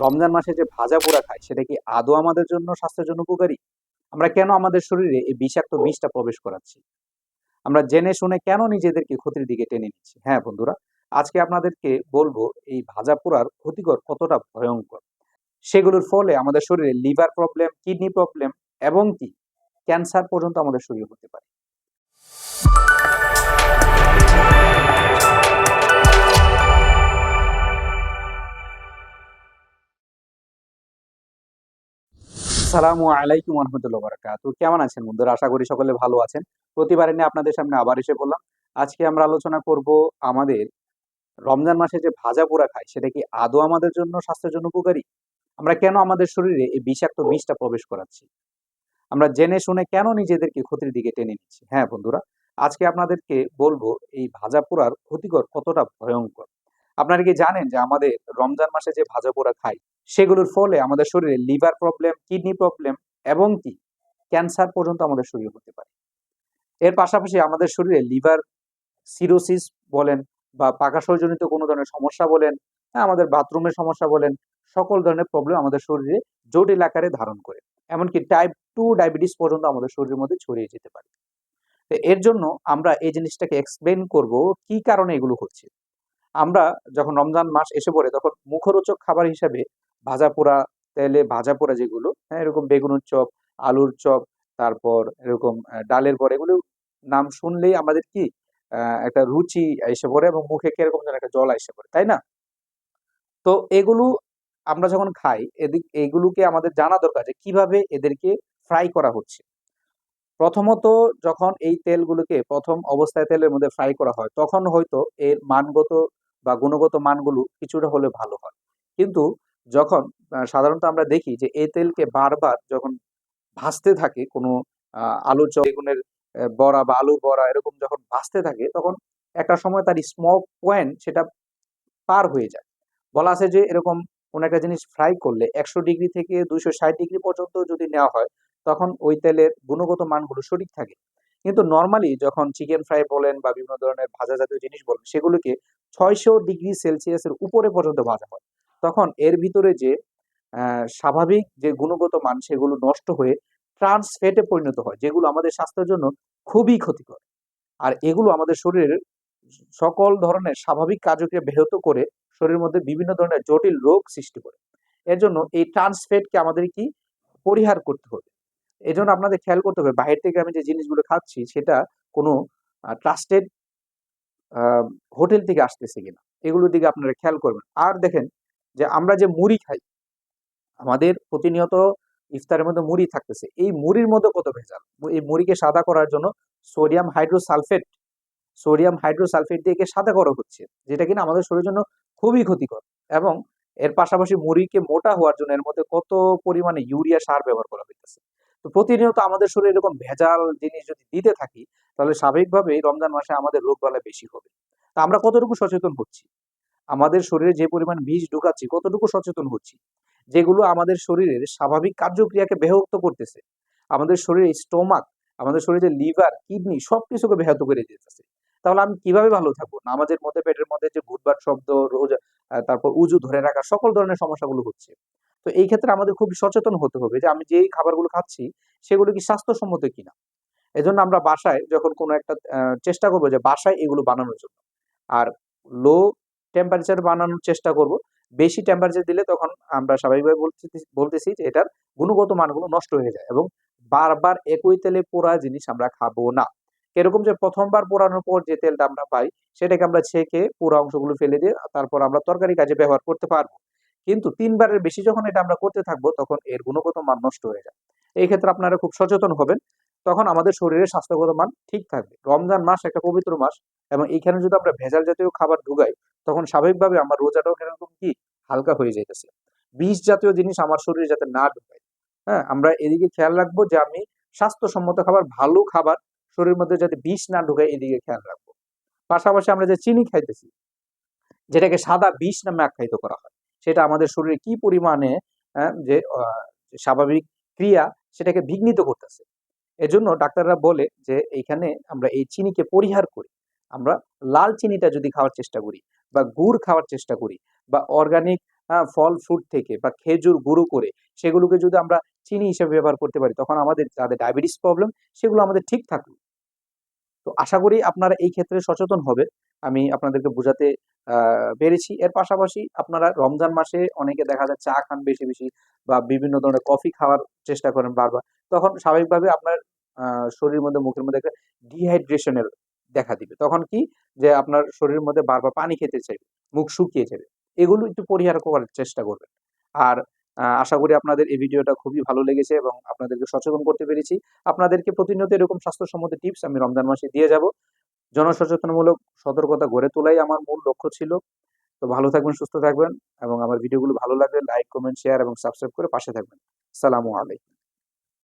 রমজান মাসে যে ভাজা পোড়া খাই সেটা কি আদৌ আমাদের জন্য স্বাস্থ্যের জন্য উপকারী? আমরা কেন আমাদের শরীরে এই বিষাক্ত বিষটা প্রবেশ করাচ্ছি? আমরা জেনে শুনে কেন নিজেদেরকে ক্ষতির দিকে টেনে নিচ্ছি? হ্যাঁ বন্ধুরা, আজকে আপনাদেরকে বলব এই ভাজা পোড়ার ক্ষতিকর কতটা ভয়ঙ্কর? সেগুলোর ফলে আমাদের শরীরে লিভার প্রবলেম, কিডনি প্রবলেম এবং কি? ক্যান্সার পর্যন্ত আমাদের শরীরে হতে পারে। সালামু আলাইকুম রহমতুল্লাহ বারাকাতু কেমন আছেন বন্ধুরা? আশা করি সকলে ভালো আছেন। প্রতিবারে নিয়ে আপনাদের সামনে আবার এসে বললাম আজকে আমরা আলোচনা করব আমাদের রমজান মাসে যে ভাজা পোড়া খাই সেটা কি আদৌ আমাদের জন্য স্বাস্থ্যের জন্য উপকারী? আমরা কেন আমাদের শরীরে এই বিষাক্ত বিষটা প্রবেশ করাচ্ছি? আমরা জেনে শুনে কেন নিজেদেরকে ক্ষতির দিকে টেনে নিচ্ছি? হ্যাঁ বন্ধুরা আজকে আপনাদেরকে বলব এই ভাজা পোড়ার ক্ষতিকর কতটা ভয়ঙ্কর। আপনারা কি জানেন যে আমাদের রমজান মাসে যে ভাজা পোড়া খাই সেগুলোর ফলে আমাদের শরীরে লিভার প্রবলেম কিডনি প্রবলেম এবং কি? ক্যান্সার পর্যন্ত আমাদের শরীরে হতে পারে। এর পাশাপাশি আমাদের শরীরে লিভার সিরোসিস বলেন বা পাকাশয়জনিত কোনো ধরনের সমস্যা বলেন হ্যাঁ, আমাদের বাথরুমের সমস্যা বলেন সকল ধরনের প্রবলেম আমাদের শরীরে জটিল আকারে ধারণ করে। এমনকি টাইপ টু ডায়াবেটিস পর্যন্ত আমাদের শরীরের মধ্যে ছড়িয়ে যেতে পারে। এর জন্য আমরা এই জিনিসটাকে এক্সপ্লেন করব কি কারণে এগুলো হচ্ছে। আমরা যখন রমজান মাস এসে পড়ে তখন মুখরোচক খাবার হিসাবে ভাজা পোড়া তেলে ভাজা পোড়া যেগুলো হ্যাঁ এরকম বেগুনের চপ, আলুর চপ, তারপর এরকম ডালের বড়া, এগুলো নাম শুনলেই আমাদের কি একটা রুচি এসে পড়ে এবং মুখে কীরকম যেন একটা জল এসে পড়ে, তাই না? তো এগুলো আমরা যখন খাই, এদিক, এগুলোকে আমাদের জানা দরকার যে কীভাবে এদেরকে ফ্রাই করা হচ্ছে। প্রথমত যখন এই তেলগুলোকে প্রথম অবস্থায় তেলের মধ্যে ফ্রাই করা হয়, তখন হয়তো এর মানগত বা গুণগত মানগুলো কিছুটা হলে ভালো হয়। কিন্তু যখন সাধারণত আমরা দেখি যে এই তেলকে বারবার যখন ভাজতে থাকে কোনো আহ, আলুর বেগুনের বড়া বা আলুর বড়া এরকম যখন ভাজতে থাকে তখন একটা সময় তার স্মোক পয়েন্ট সেটা পার হয়ে যায়। বলা আছে যে এরকম কোনো একটা জিনিস ফ্রাই করলে একশো ডিগ্রি থেকে দুইশো ষাট ডিগ্রি পর্যন্ত যদি নেওয়া হয় তখন ওই তেলের গুণগত মানগুলো সঠিক থাকে। কিন্তু নর্মালি যখন চিকেন ফ্রাই বলেন বা বিভিন্ন ধরনের ভাজা জাতীয় জিনিস বলেন সেগুলোকে ছয়শো ডিগ্রি সেলসিয়াসের উপরে পর্যন্ত ভাজা হয়। তখন এর ভিতরে যে স্বাভাবিক যে গুণগত মান সেগুলো নষ্ট হয়ে ট্রান্স ফ্যাটে পরিণত হয়, যেগুলো আমাদের স্বাস্থ্যের জন্য খুবই ক্ষতিকর। আর এগুলো আমাদের শরীরের সকল ধরনের স্বাভাবিক কার্যক্রিয়া ব্যাহত করে শরীরের মধ্যে বিভিন্ন ধরনের জটিল রোগ সৃষ্টি করে। এর জন্য এই ট্রান্স ফ্যাটকে আমাদের কি? পরিহার করতে হবে। এই জন্য আপনাদের খেয়াল করতে হবে, বাইরে থেকে আমি যে জিনিসগুলো খাচ্ছি সেটা কোনো ট্রাস্টেড হোটেল থেকে আসতেছে কিনা। এগুলোর দিকে আপনারা খেয়াল করবেন। আর দেখেন যে আমরা যে মুড়ি খাই, আমাদের প্রতিনিয়ত ইফতারের মধ্যে মুড়ি থাকতেছে। এই মুড়ির মধ্যে কত ভেজাল? এই মুড়িকে সাদা করার জন্য সোডিয়াম হাইড্রোসালফেট সোডিয়াম হাইড্রোসালফেট দিয়ে একে সাদা করা হচ্ছে, যেটা কিনা আমাদের শরীরের জন্য খুবই ক্ষতিকর। এবং এর পাশাপাশি মুড়িকে মোটা হওয়ার জন্য এর মধ্যে কত পরিমাণে ইউরিয়া সার ব্যবহার করা হইতেছে। তো প্রতিনিয়ত আমাদের শরীরে এরকম ভেজাল জিনিস যদি দিতে থাকি, তাহলে স্বাভাবিকভাবেই রমজান মাসে আমাদের রোগ বেশি হবে। তা আমরা কতটুকু সচেতন হচ্ছি? আমাদের শরীরে যে পরিমাণ বিষ ঢুকাচ্ছি, কতটুকু সচেতন হচ্ছি? যেগুলো আমাদের শরীরের স্বাভাবিক কার্যক্রিয়াকে ব্যাহত করতেছে। আমাদের শরীরে স্টোমাক, আমাদের শরীরে লিভার, কিডনি সবকিছুকে ব্যাহত করে দিতেছে। তাহলে আমি কীভাবে ভালো থাকব? নামাজের মধ্যে, পেটের মধ্যে যে ভূতবার শব্দ, রোজা তারপর উজু ধরে রাখা, সকল ধরনের সমস্যাগুলো হচ্ছে। তো এই ক্ষেত্রে আমাদের খুব সচেতন হতে হবে যে আমি যেই খাবারগুলো খাচ্ছি, সেগুলো কি স্বাস্থ্যসম্মত কিনা? এজন্য আমরা বাসায় যখন কোনো একটা চেষ্টা করব যে বাসায় এগুলো বানানোর জন্য। আর লো টেম্পারেচার বানানোর চেষ্টা করব। বেশি টেম্পারেচার দিলে তখন আমরা স্বাভাবিকভাবে বলতেছি যে এটার গুণগত মানগুলো নষ্ট হয়ে যায় এবং বারবার একই তেলে পোড়া জিনিস আমরা খাব না। এরকম যে প্রথমবার পোড়ানোর পর যে তেলটা আমরা পাই, সেটাকে আমরা ছেঁকে পুরো অংশগুলো ফেলে দিয়ে তারপর আমরা তরকারি কাজে ব্যবহার করতে পারব। কিন্তু তিনবারের বেশি যখন এটা আমরা করতে থাকব, তখন এর গুণগত মান নষ্ট হয়ে যায়। এই ক্ষেত্রে আপনারা খুব সচেতন হবেন। তখন আমাদের শরীরের স্বাস্থ্যগত মান ঠিক থাকবে। রমজান মাস একটা পবিত্র মাস এবং এইখানে যদি আমরা ভেজাল জাতীয় খাবার ঢুকাই তখন স্বাভাবিকভাবে আমার রোজাটাও কীরকম কি? হালকা হয়ে যাইতেছে। বিষ জাতীয় জিনিস আমার শরীরে যাতে না ঢুকায়। হ্যাঁ আমরা এদিকে খেয়াল রাখব যে আমি স্বাস্থ্যসম্মত খাবার ভালো খাবার শরীরের মধ্যে যাতে বিষ না ঢুকায় এদিকে খেয়াল রাখব। পাশাপাশি আমরা যে চিনি খাইতেছি যেটাকে সাদা বিষ নামে আখ্যায়িত করা হয় সেটা আমাদের শরীরে কি পরিমাণে আহ, যে স্বাভাবিক ক্রিয়া সেটাকে বিঘ্নিত করতেছে। এজন্য ডাক্তাররা বলে যে, এইখানে আমরা এই চিনিকে পরিহার করি। আমরা লাল চিনিটা যদি খাওয়ার চেষ্টা করি বা গুড় খাওয়ার চেষ্টা করি বা অর্গানিক ফল ফ্রুট থেকে বা খেজুর গুঁড়ো করে সেগুলোকে যদি আমরা চিনি হিসেবে ব্যবহার করতে পারি, তখন আমাদের যাদের ডায়াবেটিস প্রবলেম সেগুলো আমাদের ঠিক থাকবে। তো আশা করি আপনারা এই ক্ষেত্রে সচেতন হবে। আমি আপনাদেরকে বোঝাতে পেরেছি। এর পাশাপাশি আপনারা রমজান মাসে অনেকে দেখা যায় চা খান বেশি বেশি বা বিভিন্ন ধরনের কফি খাওয়ার চেষ্টা করেন বারবার। তখন স্বাভাবিকভাবে আপনার শরীরের মধ্যে, মুখের মধ্যে একটা ডিহাইড্রেশনের দেখা দিবে। তখন কি? যে আপনার শরীরের মধ্যে বারবার পানি খেতে চাইবে, মুখ শুকিয়ে যাবে। এগুলো একটু পরিহার করার চেষ্টা করবেন। আর আশা করি আপনাদের এই ভিডিওটা খুবই ভালো লেগেছে এবং আপনাদেরকে সচেতন করতে পেরেছি। আপনাদেরকে প্রতিনিয়ত এরকম স্বাস্থ্যসম্মত টিপস আমি রমজান মাসে দিয়ে যাব। জনসচেতনমূলক সতর্কতা গড়ে তোলাই আমার মূল লক্ষ্য ছিল। তো ভালো থাকবেন, সুস্থ থাকবেন এবং আমার ভিডিওগুলো ভালো লাগলে লাইক কমেন্ট শেয়ার এবং সাবস্ক্রাইব করে পাশে থাকবেন। সালামু আলাইকুম।